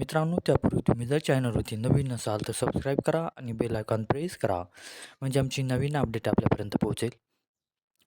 मित्रांनो त्यापूर्वी तुम्ही जर चॅनलवरती नवीन असाल तर सबस्क्राईब करा आणि बेल आयकॉन प्रेस करा. म्हणजे आमची नवीन अपडेट आपल्यापर्यंत पोहोचेल.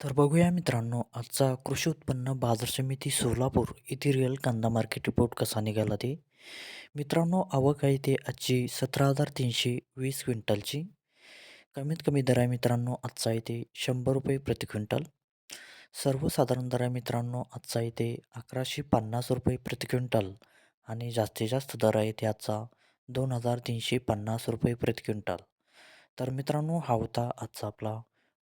तर बघूया मित्रांनो आजचा कृषी उत्पन्न बाजार समिती सोलापूर येथे रिअल कांदा मार्केट रिपोर्ट कसा निघाला ते? मित्रांनो आवक आहे ते आजची सतरा हजार तीनशे वीस क्विंटलची. कमीत कमी दर आहे मित्रांनो आजचा आहे ते शंभर रुपये प्रति क्विंटल. सर्वसाधारण दर आहे मित्रांनो आजचा आहे ते अकराशे पन्नास रुपये प्रति क्विंटल. आणि जास्तीत जास्त दर आहे ते आजचा दोन हजार तीनशे पन्नास रुपये प्रति क्विंटल. तर मित्रांनो हा होता आजचा आपला